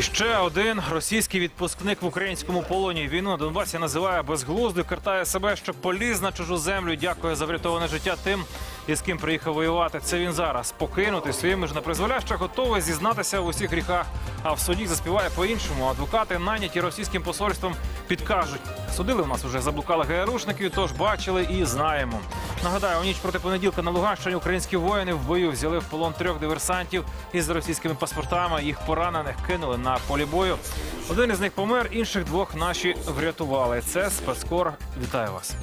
І ще один російський відпускник в українському полоні. Війну на Донбасі називає безглуздою, картає себе, що поліз на чужу землю. Дякує за врятоване життя тим, із ким приїхав воювати. Це він зараз покинутий своїми ж непризволяще, готовий зізнатися в усіх гріхах. А в суді заспіває по-іншому. Адвокати, наняті російським посольством, підкажуть. Судили в нас уже заблукали ГРУшників, тож бачили і знаємо. Нагадаю, у ніч проти понеділка на Луганщині українські воїни в бою взяли в полон трьох диверсантів із російськими паспортами. Їх поранених кинули на полі бою. Один із них помер, інших двох наші врятували. Це спецкор. Вітаю вас.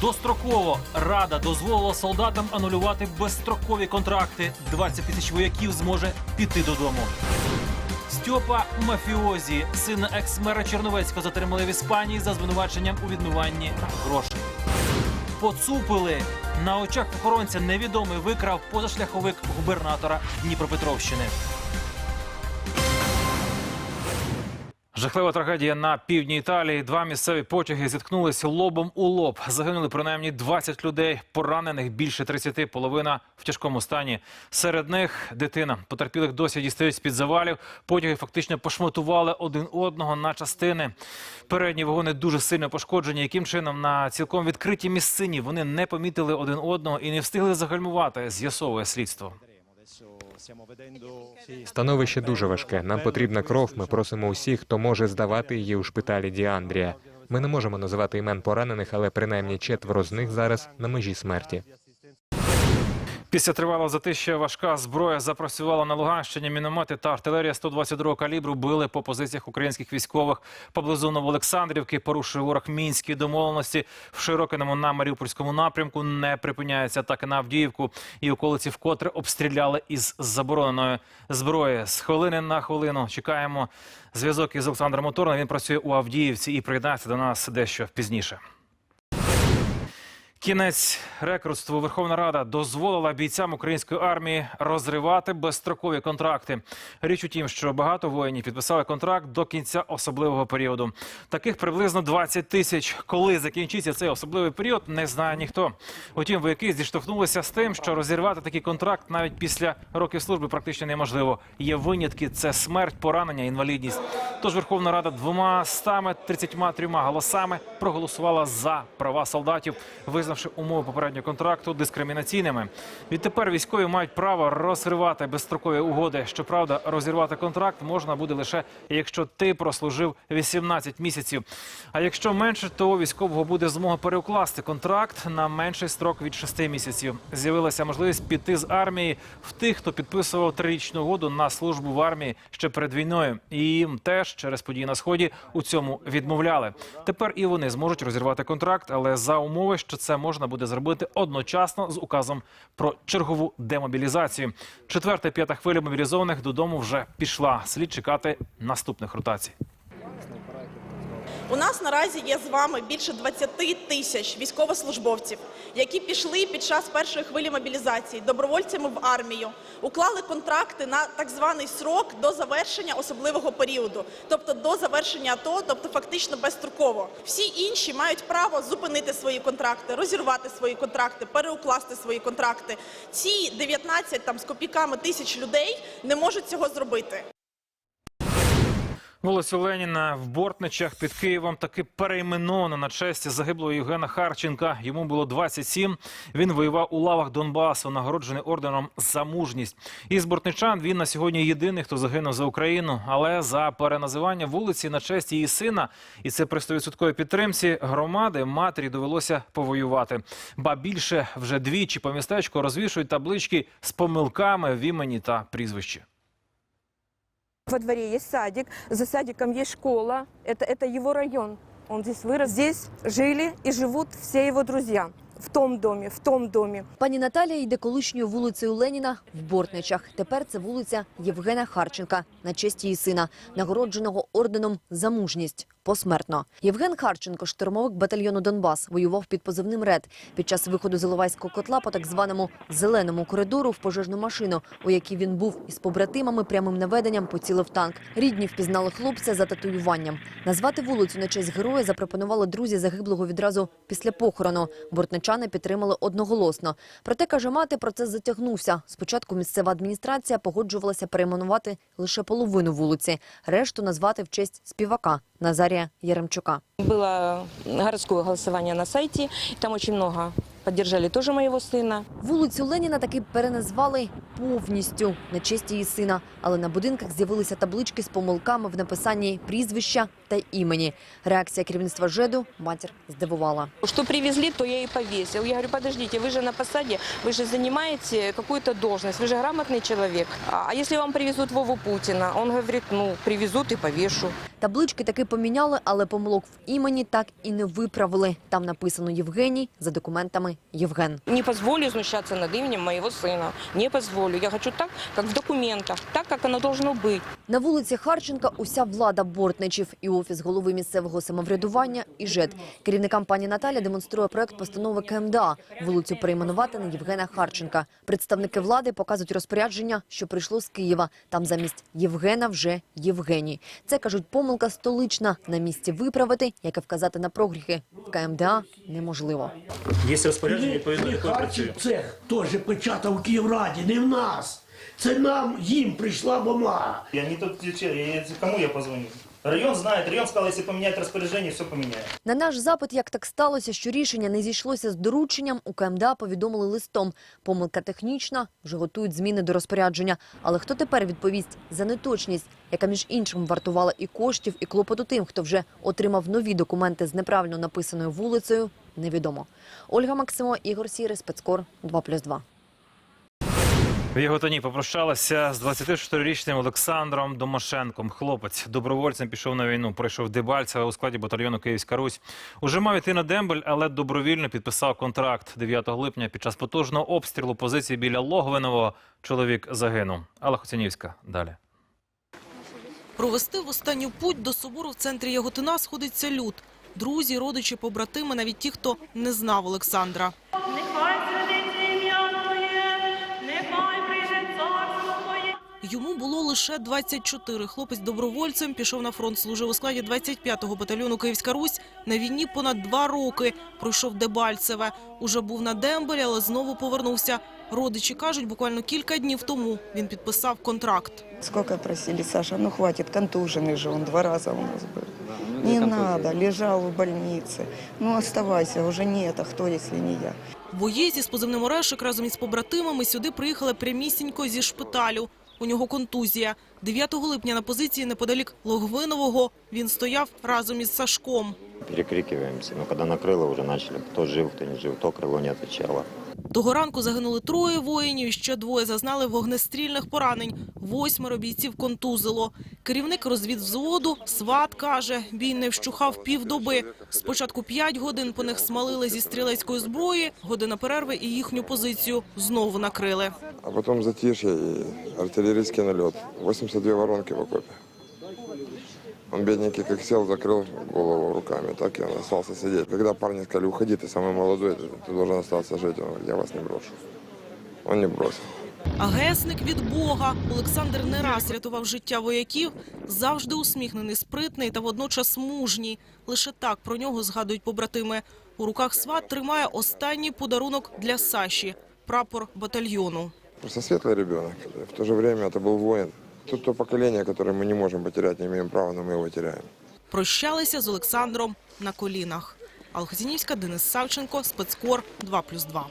Достроково рада дозволила солдатам анулювати безстрокові контракти. 20 тисяч вояків зможе піти додому. Стьопа мафіозі, сина екс-мера Черновецького, затримали в Іспанії за звинуваченням у відмиванні грошей. Поцупили на очах охоронця невідомий викрав позашляховик губернатора Дніпропетровщини. Жахлива трагедія на півдні Італії. Два місцеві потяги зіткнулися лобом у лоб. Загинули принаймні 20 людей. Поранених більше 30, половина в тяжкому стані. Серед них дитина. Потерпілих досі дістають з під завалів. Потяги фактично пошматували один одного на частини. Передні вагони дуже сильно пошкоджені. Яким чином на цілком відкритій місцині вони не помітили один одного і не встигли загальмувати. З'ясовує слідство. Становище дуже важке. Нам потрібна кров. Ми просимо усіх, хто може здавати її у шпиталі Діандрія. Ми не можемо називати імен поранених, але принаймні четверо з них зараз на межі смерті. Після тривалого затища важка зброя запрацювала на Луганщині. Міномети та артилерія 122 калібру били по позиціях українських військових поблизу Новоолександрівки. Порушує ворог мінські домовленості в Широкиному на Маріупольському напрямку. Не припиняються атаки на Авдіївку і околиці вкотре обстріляли із забороненої зброї. З хвилини на хвилину чекаємо зв'язок із Олександром Моторним. Він працює у Авдіївці і приєднається до нас дещо пізніше. Кінець рекрутству Верховна Рада дозволила бійцям української армії розривати безстрокові контракти. Річ у тім, що багато воїнів підписали контракт до кінця особливого періоду. Таких приблизно 20 тисяч. Коли закінчиться цей особливий період, не знає ніхто. Утім, вояки зіштовхнулися з тим, що розірвати такий контракт навіть після років служби практично неможливо. Є винятки: це смерть, поранення, інвалідність. Тож Верховна Рада двома стами 33 голосами проголосувала за права солдатів, визнавши умови попереднього контракту дискримінаційними. Відтепер військові мають право розривати безстрокові угоди. Щоправда, розірвати контракт можна буде лише якщо ти прослужив 18 місяців. А якщо менше, то військового буде змога переукласти контракт на менший строк від 6 місяців. З'явилася можливість піти з армії в тих, хто підписував трирічну угоду на службу в армії ще перед війною. І їм теж через події на сході у цьому відмовляли. Тепер і вони зможуть розірвати контракт, але за умови, що це можна буде зробити одночасно з указом про чергову демобілізацію. Четверта п'ята хвиля мобілізованих додому вже пішла. Слід чекати наступних ротацій. У нас наразі є з вами більше 20 тисяч військовослужбовців, які пішли під час першої хвилі мобілізації добровольцями в армію, уклали контракти на так званий срок до завершення особливого періоду, тобто до завершення АТО, тобто фактично безстроково. Всі інші мають право зупинити свої контракти, розірвати свої контракти, переукласти свої контракти. Ці 19 там з копійками тисяч людей не можуть цього зробити. Вулицю Леніна в Бортничах під Києвом таки перейменовано на честь загиблого Євгена Харченка. Йому було 27. Він воював у лавах Донбасу, нагороджений орденом за мужність. Із бортничан він на сьогодні єдиний, хто загинув за Україну. Але за переназивання вулиці на честь її сина, і це при 100% підтримці громади матері довелося повоювати. Ба більше вже двічі по містечку розвішують таблички з помилками в імені та прізвищі. Во дворе есть садик, за садиком есть школа. Это, это его район. Он здесь вырос. Здесь жили и живут все его друзья. В том доме, в том доме. Пані Наталія йде колишньою вулицею Леніна в Бортничах. Тепер це вулиця Євгена Харченка на честь її сина, нагородженого орденом за мужність. посмертно. Євген Харченко, штурмовик батальйону Донбас, воював під позивним РЕД під час виходу з Іловайського котла по так званому зеленому коридору в пожежну машину, у якій він був із побратимами прямим наведенням поцілив танк. Рідні впізнали хлопця за татуюванням. Назвати вулицю на честь героя запропонували друзі загиблого відразу після похорону. Бортничани підтримали одноголосно. Проте, каже мати, процес затягнувся. Спочатку місцева адміністрація погоджувалася перейменувати лише половину вулиці, решту назвати в честь співака Назарія Яремчука. Было городское голосование на сайте, там очень много поддержали тоже моего сына. Вулицю Леніна таки переназвали повністю на честь її сина, але на будинках з'явилися таблички з помилками в написанні прізвища та імені. Реакція керівництва ЖЕДу матір здивувала. Что привезли, то я и повесил. Я говорю, подождите, вы же на посаде, вы же занимаете какую-то должность, вы же грамотный человек. А а если вам привезут Вову Путина? Он говорит, ну, привезут и повешу. Таблички таки поміняли, але помилок в імені так і не виправили. Там написано Євгеній за документами Євген. Не позволю знущаться над именем моего сына. Не позволю. Я хочу так, как в документах, так, как оно должно быть. На вулиці Харченка уся влада бортничів і офіс голови місцевого самоврядування і ЖЕД. Керівникам пані Наталя демонструє проект постанови КМДА. Вулицю перейменувати на Євгена Харченка. Представники влади показують розпорядження, що прийшло з Києва. Там замість Євгена вже Євгеній. Це кажуть, помилка столична. На місці виправити, як і вказати на прогріхи в КМДА неможливо. Є розпорядження Ні, відповідно якої Харчів працює. цех теж печатав у Київраді, не в нас. Це нам, їм прийшла бумага. Я не тот, я- кому я позвоню? Район знает, район сказал, если поменять распоряжение, все поменяет. На наш запит, як так сталося, що рішення не зійшлося з дорученням, у КМДА повідомили листом. Помилка технічна, вже готують зміни до розпорядження. Але хто тепер відповість за неточність, яка між іншим вартувала і коштів, і клопоту тим, хто вже отримав нові документи з неправильно написаною вулицею, невідомо. Ольга Максимо, Ігор Сірий, спецкор 2+,2. В Яготині попрощалися з 24-річним Олександром Домашенком. Хлопець добровольцем пішов на війну, пройшов Дебальцеве у складі батальйону Київська Русь. Уже мав іти на дембель, але добровільно підписав контракт. 9 липня під час потужного обстрілу позиції біля Логвинового чоловік загинув. Алла Хоцянівська далі. Провести в останню путь до собору в центрі Яготина сходиться люд. Друзі, родичі, побратими, навіть ті, хто не знав Олександра. Йому було лише 24. Хлопець добровольцем пішов на фронт, служив у складі 25-го батальйону Київська Русь. На війні понад два роки. Пройшов Дебальцеве. Уже був на дембелі, але знову повернувся. Родичі кажуть, буквально кілька днів тому він підписав контракт. Сколько просили, Саша, ну хватит, контуженный же он, два раза у нас был. Не надо, лежал в больнице. Ну оставайся, уже нет, а кто, если не я? Боєць із позивним Орешик разом із побратимами сюди приїхали прямісінько зі шпиталю. У нього контузія. 9 липня на позиції неподалік Логвинового він стояв разом із Сашком. перекрикиваемся. Но когда накрыло, уже начали, кто жив, кто не жив, то крыло не отвечало. Того ранку загинули троє воїнів, ще двоє зазнали вогнестрільних поранень. Восьмеро бійців контузило. Керівник розвідвзводу Сват каже, бій не вщухав півдоби. Спочатку п'ять годин по них смалили зі стрілецької зброї, година перерви і їхню позицію знову накрили. А потом затишье и артиллерийский налет. 82 воронки в окопе. Он, бедненький, как сел, закрыл голову руками, так и он остался сидеть. Когда парни сказали, уходи, ты самый молодой, ты, ты должен остаться жить, он говорит, я вас не брошу. Он не бросил. Агесник від Бога. Олександр не раз рятував життя вояків, завжди усміхнений, спритний та водночас мужній. Лише так про нього згадують побратими. У руках сват тримає останній подарунок для Саші – прапор батальйону. Просто светлый ребенок. В то же время это был воин. Тут то поколение, которое мы не можем потерять, не имеем права, но мы его теряем. Прощалися з Олександром на колінах. Алхазінівська Денис Савченко, спецкор 2+,2.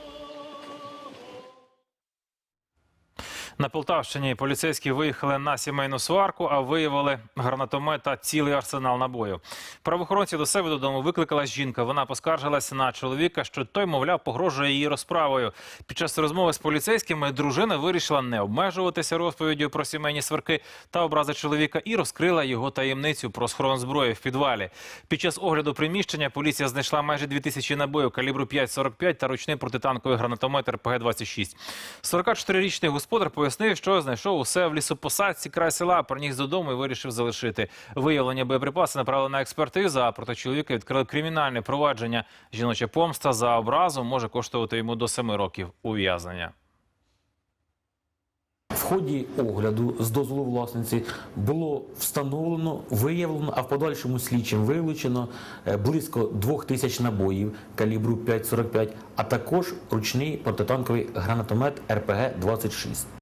На Полтавщині поліцейські виїхали на сімейну сварку, а виявили гранатомет та цілий арсенал набою. Правоохоронці до себе додому викликала жінка. Вона поскаржилася на чоловіка, що той, мовляв, погрожує її розправою. Під час розмови з поліцейськими дружина вирішила не обмежуватися розповіддю про сімейні сварки та образи чоловіка і розкрила його таємницю про схорон зброї в підвалі. Під час огляду приміщення поліція знайшла майже 2000 набоїв калібру 5,45 та ручний протитанковий гранатомет РПГ-26. 44-річний господар пояснив, пояснив, що знайшов усе в лісопосадці край села, приніс додому і вирішив залишити. Виявлення боєприпаси направили на експертизу, а проти чоловіка відкрили кримінальне провадження. Жіноча помста за образу може коштувати йому до семи років ув'язнення. В ході огляду з дозволу власниці було встановлено, виявлено, а в подальшому слідчим вилучено е, близько двох тисяч набоїв калібру 5,45, а також ручний протитанковий гранатомет РПГ-26.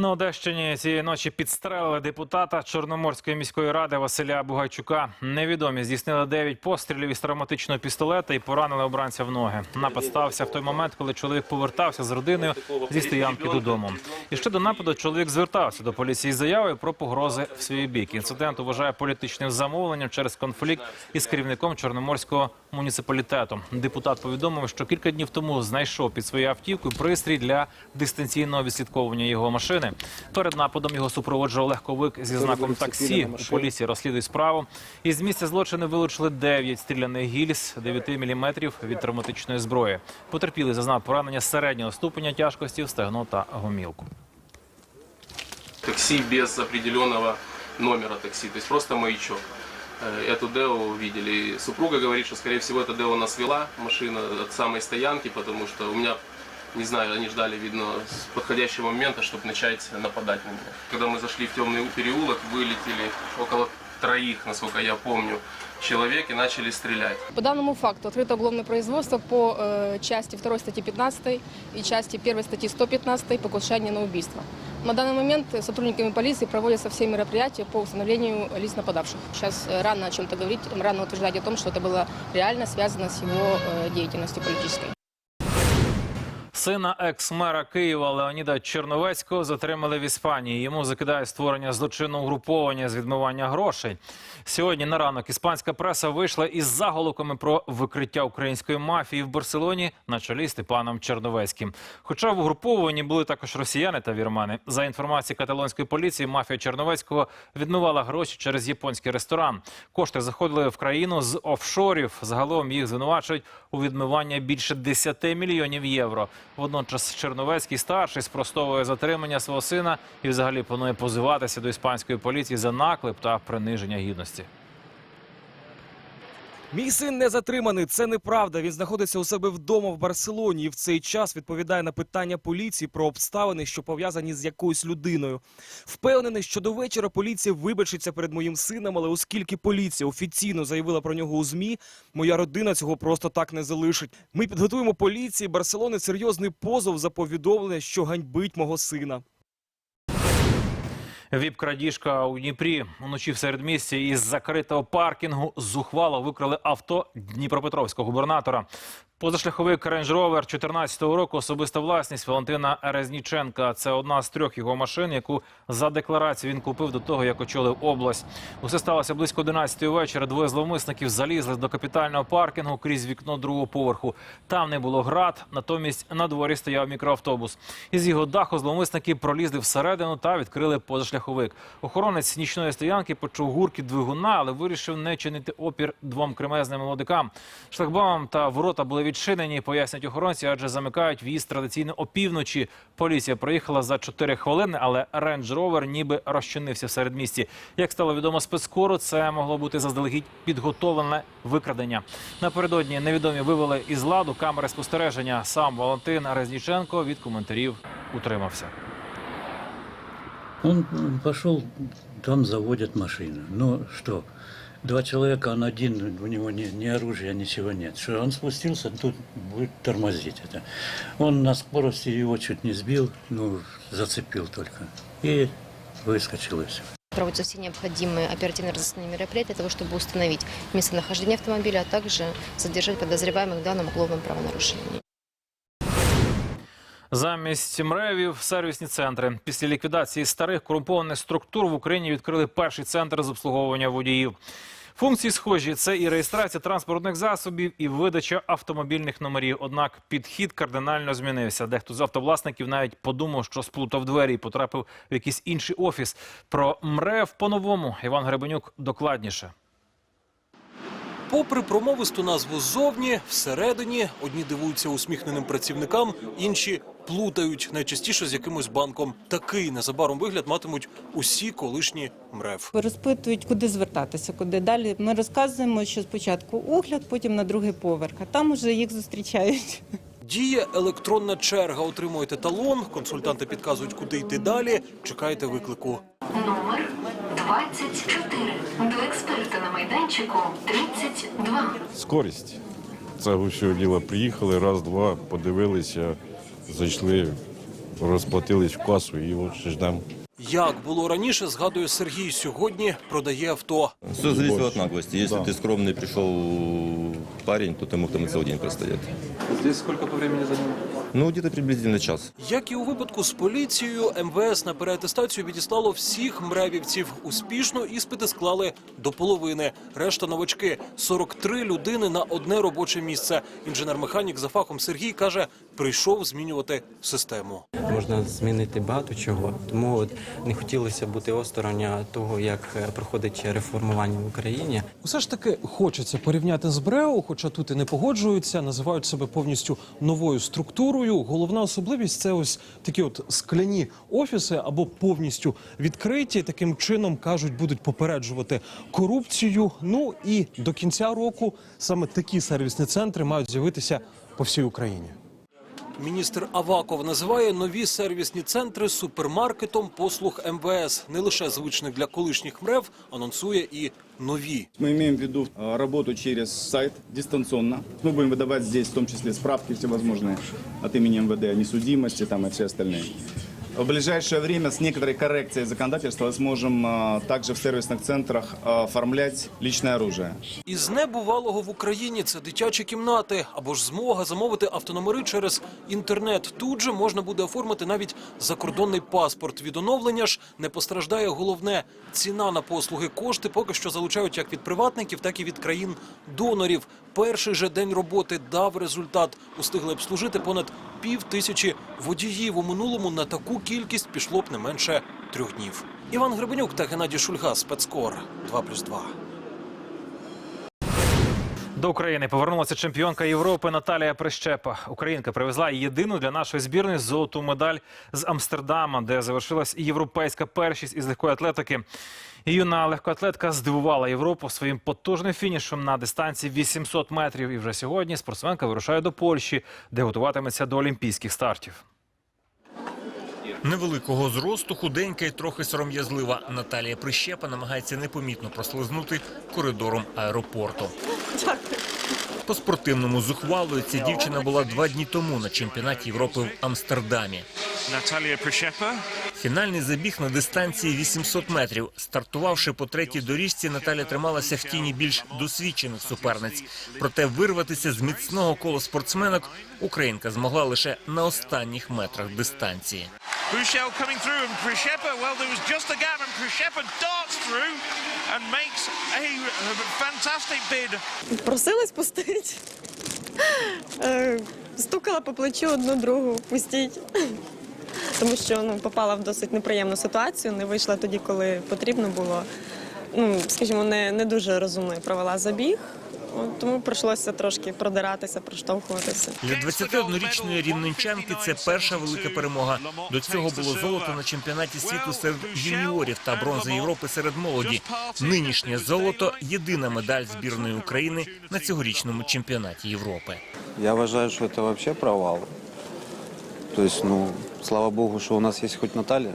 На Одещині цієї ночі підстрелили депутата Чорноморської міської ради Василя Бугайчука. Невідомі здійснили 9 пострілів із травматичного пістолета і поранили обранця в ноги. Напад стався в той момент, коли чоловік повертався з родиною зі стоянки додому. І ще до нападу чоловік звертався до поліції з заявою про погрози в свій бік. Інцидент вважає політичним замовленням через конфлікт із керівником Чорноморського муніципалітету. Депутат повідомив, що кілька днів тому знайшов під своєю автівкою пристрій для дистанційного відслідковування його машини. Перед нападом його супроводжував легковик зі знаком таксі. У поліції розслідують справу. Із місця злочину вилучили 9 стріляних гільз 9 мм від травматичної зброї. Потерпілий зазнав поранення середнього ступеня тяжкості в стегно та гомілку. такси без определенного номера такси, то есть просто маячок. Э, Эту Део увидели. И Супруга говорит, что, скорее всего, эта Део нас вела, машина от самой стоянки, потому что у меня, не знаю, они ждали, видно, подходящего момента, чтобы начать нападать на меня. Когда мы зашли в темный переулок, вылетели около троих, насколько я помню, человек и начали стрелять. По данному факту открыто уголовное производство по э, части 2 статьи 15 и части 1 статьи 115 покушение на убийство. На данный момент сотрудниками полиции проводятся все мероприятия по установлению лиц нападавших. Сейчас э, рано о чем-то говорить, рано утверждать о том, что это было реально связано с его э, деятельностью политической. Сина екс-мера Києва Леоніда Черновецького затримали в Іспанії. Йому закидають створення злочинного угруповання з відмивання грошей. Сьогодні на ранок іспанська преса вийшла із заголовками про викриття української мафії в Барселоні на чолі з Степаном Черновецьким. Хоча в угрупованні були також росіяни та вірмани. За інформацією каталонської поліції, мафія Черновецького відмивала гроші через японський ресторан. Кошти заходили в країну з офшорів. Загалом їх звинувачують у відмиванні більше 10 мільйонів євро. Водночас Черновецький старший спростовує затримання свого сина і взагалі планує позиватися до іспанської поліції за наклеп та приниження гідності. Мій син не затриманий. Це неправда. Він знаходиться у себе вдома в Барселоні і в цей час відповідає на питання поліції про обставини, що пов'язані з якоюсь людиною. Впевнений, що до вечора поліція вибачиться перед моїм сином, але оскільки поліція офіційно заявила про нього у змі, моя родина цього просто так не залишить. Ми підготуємо поліції Барселони серйозний позов за повідомлення, що ганьбить мого сина. Віп-крадіжка у Дніпрі уночі в середмісті із закритого паркінгу зухвало викрали авто Дніпропетровського губернатора. Позашляховик Range Rover 14 року особиста власність Валентина Резніченка. Це одна з трьох його машин, яку за декларацією він купив до того, як очолив область. Усе сталося близько 11 вечора. Двоє зловмисників залізли до капітального паркінгу крізь вікно другого поверху. Там не було град, натомість на дворі стояв мікроавтобус. Із його даху зловмисники пролізли всередину та відкрили позашляховик. Охоронець нічної стоянки почув гуркіт двигуна, але вирішив не чинити опір двом кремезним молодикам. Шлагбаум та ворота були відчинені, пояснять охоронці, адже замикають в'їзд традиційно опівночі. Поліція проїхала за 4 хвилини, але Range Rover ніби розчинився в середмісті. Як стало відомо спецкору, це могло бути заздалегідь підготовлене викрадення. Напередодні невідомі вивели із ладу камери спостереження. Сам Валентин Резніченко від коментарів утримався. Он пошел, там заводят машину. Ну что, два человека, он один, у него ни, ни оружия, ничего нет. Что он спустился, тут будет тормозить это. Он на скорости его чуть не сбил, ну, зацепил только. И выскочил и все. Проводятся все необходимые оперативно-розыскные мероприятия для того, чтобы установить местонахождение автомобиля, а также задержать подозреваемых в данном уголовном правонарушении. Замість МРЕВів – сервісні центри. Після ліквідації старих корумпованих структур в Україні відкрили перший центр з обслуговування водіїв. Функції схожі – це і реєстрація транспортних засобів, і видача автомобільних номерів. Однак підхід кардинально змінився. Дехто з автовласників навіть подумав, що сплутав двері і потрапив в якийсь інший офіс. Про МРЕВ по-новому Іван Гребенюк докладніше. Попри промовисту назву ззовні, всередині одні дивуються усміхненим працівникам, інші плутають найчастіше з якимось банком. Такий незабаром вигляд матимуть усі колишні МРЕВ. Розпитують, куди звертатися, куди далі. Ми розказуємо, що спочатку огляд, потім на другий поверх, а там уже їх зустрічають. Діє електронна черга. Отримуєте талон, консультанти підказують, куди йти далі. Чекайте виклику. Номер 24. До експерта на майданчику 32. Скорість. Це гущого діла приїхали, раз, два, подивилися, зайшли, розплатились в касу і от ще ждемо. Як було раніше, згадує Сергій. Сьогодні продає авто. Все зависит от наглости. Если ты скромный пришел парень, то ты мог там и целый день простоять. Здесь скільки по времени зайняло? Ну, где-то приблизительно час. Як і у випадку з поліцією, МВС на переатестацію відіслало всіх мревівців. Успішно іспити склали до половини. Решта новачки 43 людини на одне робоче місце. Інженер-механік за фахом Сергій каже, прийшов змінювати систему. Можна змінити багато чого, тому от не хотілося бути осторонь того, як е, проходить реформування в Україні. Усе ж таки хочеться порівняти з БРЕО, хоча тут і не погоджуються, називають себе повністю новою структурою. Головна особливість це ось такі от скляні офіси або повністю відкриті. Таким чином кажуть, будуть попереджувати корупцію. Ну і до кінця року саме такі сервісні центри мають з'явитися по всій Україні. Міністр Аваков називає нові сервісні центри супермаркетом послуг МВС. Не лише звичних для колишніх МРЕВ, анонсує і нові. Мы имеем в виду э, работу через сайт дистанционно. Мы будем выдавать здесь в том числе справки всевозможные от имени МВД о несудимости там, и все остальные. В ближайшее время с некоторой коррекцией законодательства сможем э, также в сервисных центрах э, оформлять личное оружие. Із небувалого в Україні це дитячі кімнати або ж змога замовити автономери через інтернет. Тут же можна буде оформити навіть закордонний паспорт. Від оновлення ж не постраждає головне ціна на послуги. Кошти поки що залучають як від приватників, так і від країн донорів. Перший же день роботи дав результат. Устигли обслужити понад пів тисячі водіїв. У минулому на таку кількість пішло б не менше трьох днів. Іван Гребенюк та Геннадій Шульга. Спецкор 2+,2. До України повернулася чемпіонка Європи Наталія Прищепа. Українка привезла єдину для нашої збірної золоту медаль з Амстердама, де завершилась європейська першість із легкої атлетики. Юна легкоатлетка здивувала Європу своїм потужним фінішем на дистанції 800 метрів. І вже сьогодні спортсменка вирушає до Польщі, де готуватиметься до олімпійських стартів. Невеликого зросту, худенька і трохи сором'язлива Наталія Прищепа намагається непомітно прослизнути коридором аеропорту. По спортивному зухвалою ця дівчина була два дні тому на чемпіонаті Європи в Амстердамі. Наталія Прищепа. Фінальний забіг на дистанції 800 метрів. Стартувавши по третій доріжці, Наталя трималася в тіні більш досвідчених суперниць. Проте вирватися з міцного кола спортсменок українка змогла лише на останніх метрах дистанції. Well, there was just a gap and Prishepa darts through and makes a fantastic bid. Просили спустити. Е, Стукала по плечу одну другу, пустіть. Тому що ну, попала в досить неприємну ситуацію, не вийшла тоді, коли потрібно було. Ну, скажімо, не, не дуже розумно провела забіг. От, тому прийшлося трошки продиратися, проштовхуватися. Для 21-річної рівненчанки це перша велика перемога. До цього було золото на чемпіонаті світу серед юніорів та бронза Європи серед молоді. Нинішнє золото єдина медаль збірної України на цьогорічному чемпіонаті Європи. Я вважаю, що це взагалі провал. Тобто, ну, слава Богу, що у нас є хоч Наталія,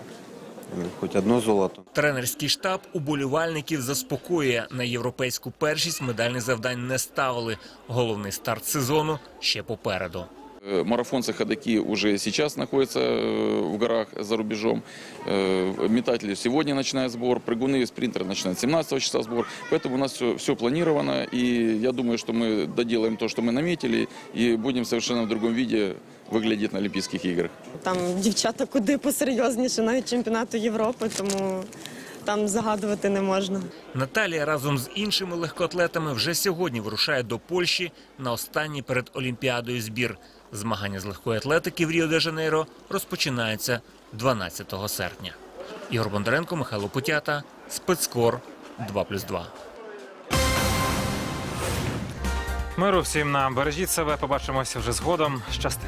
хоч одно золото. Тренерський штаб уболівальників заспокоює на європейську першість медальних завдань не ставили. Головний старт сезону ще попереду. Э, Марафонцы ходаки уже сейчас находятся э, в горах за рубежом. Э, Метатели сегодня начинают сбор, прыгуны и спринтеры начинают 17 числа сбор. Поэтому у нас все, все планировано. И я думаю, что мы доделаем то, что мы наметили, и будем совершенно в другом виде выглядеть на Олимпийских играх. Там дівчата куди посерйозніше, навіть чемпіонату Європи, тому там загадувати не можна. Наталія разом з іншими легкоатлетами вже сьогодні вирушає до Польщі на останній перед Олімпіадою збір. Змагання з легкої атлетики в Ріо-де-Жанейро розпочинаються 12 серпня. Ігор Бондаренко, Михайло Путята, спецкор 2+,2. Миру всім нам бережіть себе. Побачимося вже згодом. Щасти.